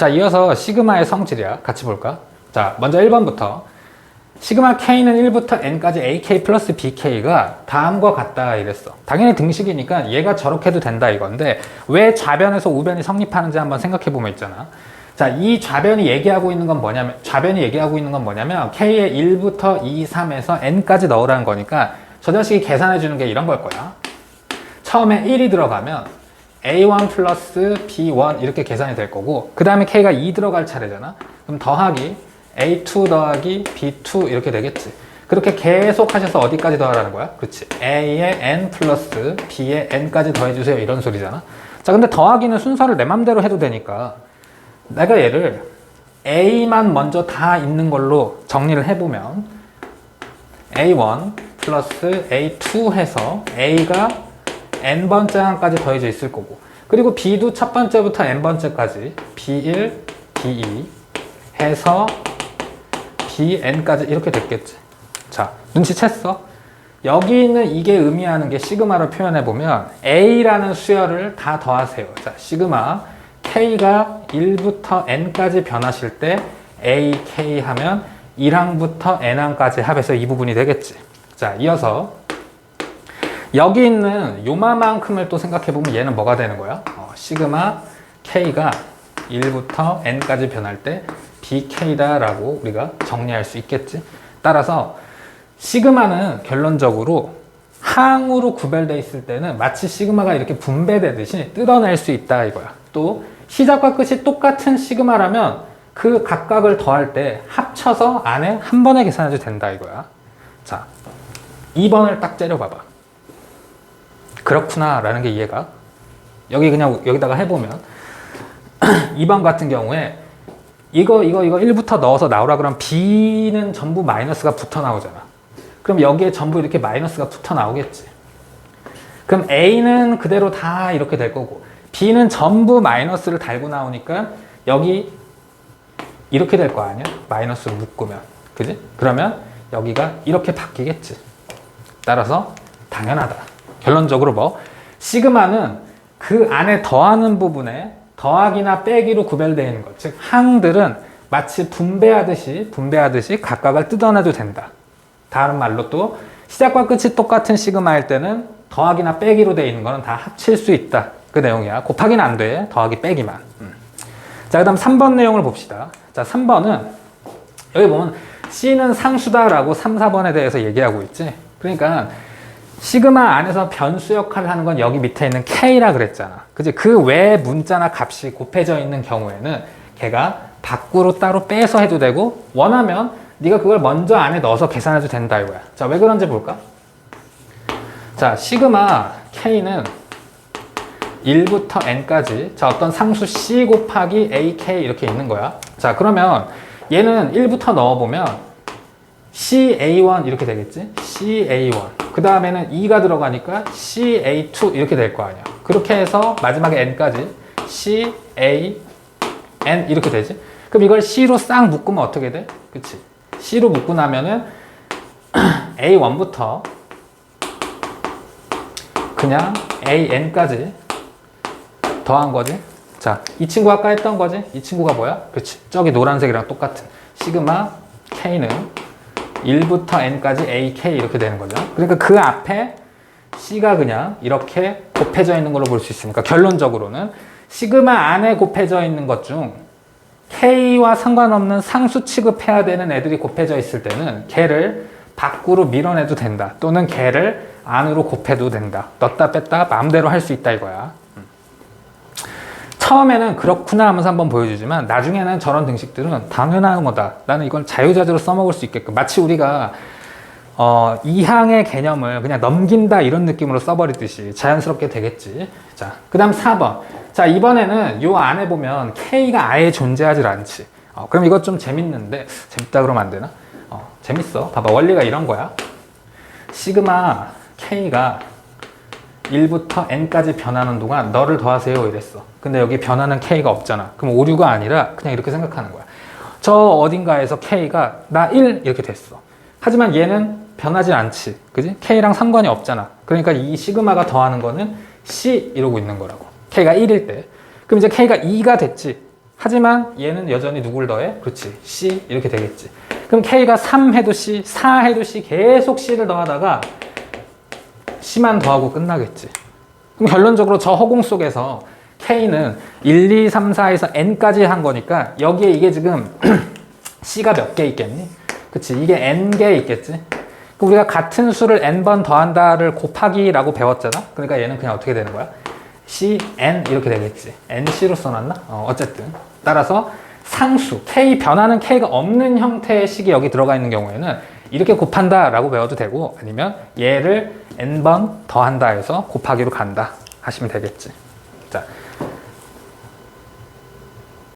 자, 이어서 시그마의 성질이야. 같이 볼까? 자, 먼저 1번부터. 시그마 K는 1부터 N까지 AK 플러스 BK가 다음과 같다 이랬어. 당연히 등식이니까 얘가 저렇게 해도 된다 이건데 왜 좌변에서 우변이 성립하는지 한번 생각해 보면 있잖아. 자, 이 좌변이 얘기하고 있는 건 뭐냐면 좌변이 얘기하고 있는 건 뭐냐면 K의 1부터 2, 3에서 N까지 넣으라는 거니까 저 자식이 계산해 주는 게 이런 걸 거야. 처음에 1이 들어가면 A1 플러스 B1 이렇게 계산이 될 거고 그 다음에 K가 2 들어갈 차례잖아. 그럼 더하기 A2 더하기 B2 이렇게 되겠지. 그렇게 계속 하셔서 어디까지 더하라는 거야? 그렇지. A의 N 플러스 B의 N까지 더해주세요. 이런 소리잖아. 자 근데 더하기는 순서를 내 맘대로 해도 되니까 내가 얘를 A만 먼저 다 있는 걸로 정리를 해보면 A1 플러스 A2 해서 A가 n번째 항까지 더해져 있을 거고. 그리고 b도 첫 번째부터 n번째까지 b1, b2 해서 bn까지 이렇게 됐겠지. 자 눈치챘어? 여기 있는 이게 의미하는 게 시그마로 표현해 보면 a라는 수열을 다 더하세요. 자 시그마. K가 1부터 n까지 변하실 때 a, k 하면 1항부터 n항까지 합해서 이 부분이 되겠지. 자 이어서 여기 있는 요마만큼을 또 생각해 보면 얘는 뭐가 되는 거야? 어, 시그마 k가 1부터 n까지 변할 때 bk다 라고 우리가 정리할 수 있겠지. 따라서 시그마는 결론적으로 항으로 구별돼 있을 때는 마치 시그마가 이렇게 분배되듯이 뜯어낼 수 있다 이거야. 또 시작과 끝이 똑같은 시그마라면 그 각각을 더할 때 합쳐서 안에 한 번에 계산해도 된다 이거야. 자, 2번을 딱 째려봐봐. 그렇구나 라는 게 이해가? 여기 그냥 여기다가 해보면. 2번 같은 경우에 이거 이거 이거 1부터 넣어서 나오라 그러면 B는 전부 마이너스가 붙어 나오잖아. 그럼 여기에 전부 이렇게 마이너스가 붙어 나오겠지. 그럼 A는 그대로 다 이렇게 될 거고 B는 전부 마이너스를 달고 나오니까 여기 이렇게 될 거 아니야? 마이너스로 묶으면. 그지? 그러면 여기가 이렇게 바뀌겠지. 따라서 당연하다 결론적으로 뭐 시그마는 그 안에 더하는 부분에 더하기나 빼기로 구별되어 있는 것. 즉 항들은 마치 분배하듯이 분배하듯이 각각을 뜯어내도 된다. 다른 말로 또 시작과 끝이 똑같은 시그마일 때는 더하기나 빼기로 되어 있는 거는 다 합칠 수 있다. 그 내용이야. 곱하기는 안 돼. 더하기 빼기만. 음. 자, 그 다음 3번 내용을 봅시다. 자, 3번은 여기 보면 C는 상수다라고 3, 4번에 대해서 얘기하고 있지. 그러니까 시그마 안에서 변수 역할을 하는 건 여기 밑에 있는 K라 그랬잖아. 그지? 그외 문자나 값이 곱해져 있는 경우에는 걔가 밖으로 따로 빼서 해도 되고 원하면 네가 그걸 먼저 안에 넣어서 계산해도 된다 이거야. 자, 왜 그런지 볼까? 자, 시그마 K는 1부터 n까지 자, 어떤 상수 C 곱하기 AK 이렇게 있는 거야. 자, 그러면 얘는 1부터 넣어보면 CA1 이렇게 되겠지? CA1. 그 다음에는 2가 들어가니까 CA2 이렇게 될 거 아니야. 그렇게 해서 마지막에 N까지 CAN 이렇게 되지. 그럼 이걸 C로 싹 묶으면 어떻게 돼? 그치? C로 묶고 나면은 A1부터 그냥 AN까지 더한 거지. 자, 이 친구 아까 했던 거지? 이 친구가 뭐야? 그치? 저기 노란색이랑 똑같은 시그마 K는 1부터 n까지 ak 이렇게 되는 거죠. 그러니까 그 앞에 c가 그냥 이렇게 곱해져 있는 걸로 볼 수 있으니까 결론적으로는 시그마 안에 곱해져 있는 것 중 k와 상관없는 상수 취급해야 되는 애들이 곱해져 있을 때는 걔를 밖으로 밀어내도 된다. 또는 걔를 안으로 곱해도 된다. 넣다 뺐다 마음대로 할 수 있다 이거야. 처음에는 그렇구나 하면서 한번 보여주지만 나중에는 저런 등식들은 당연한 거다. 나는 이걸 자유자재로 써먹을 수 있게끔 마치 우리가 어, 이항의 개념을 그냥 넘긴다 이런 느낌으로 써버리듯이 자연스럽게 되겠지. 자, 그 다음 4번. 자, 이번에는 요 안에 보면 K가 아예 존재하지 않지. 어, 그럼 이것 좀 재밌는데, 재밌다 그러면 안 되나? 어, 재밌어. 봐봐. 원리가 이런 거야. 시그마 K가 1부터 n까지 변하는 동안 너를 더하세요 이랬어. 근데 여기 변하는 k가 없잖아. 그럼 오류가 아니라 그냥 이렇게 생각하는 거야. 저 어딘가에서 k가 나 1 이렇게 됐어. 하지만 얘는 변하지 않지. 그지? k랑 상관이 없잖아. 그러니까 이 시그마가 더하는 거는 c 이러고 있는 거라고. k가 1일 때. 그럼 이제 k가 2가 됐지. 하지만 얘는 여전히 누굴 더해? 그렇지. C 이렇게 되겠지. 그럼 K가 3 해도 C, 4 해도 C 계속 C를 더하다가 C만 더하고 끝나겠지. 그럼 결론적으로 저 허공 속에서 K는 1, 2, 3, 4에서 N까지 한 거니까 여기에 이게 지금 C가 몇 개 있겠니? 그치. 이게 N개 있겠지. 그럼 우리가 같은 수를 N번 더한다를 곱하기라고 배웠잖아? 그러니까 얘는 그냥 어떻게 되는 거야? C, N 이렇게 되겠지. NC로 써놨나? 어, 어쨌든. 따라서 상수, K, 변하는 K가 없는 형태의 식이 여기 들어가 있는 경우에는 이렇게 곱한다라고 배워도 되고 아니면 얘를 N번 더한다 해서 곱하기로 간다 하시면 되겠지. 자,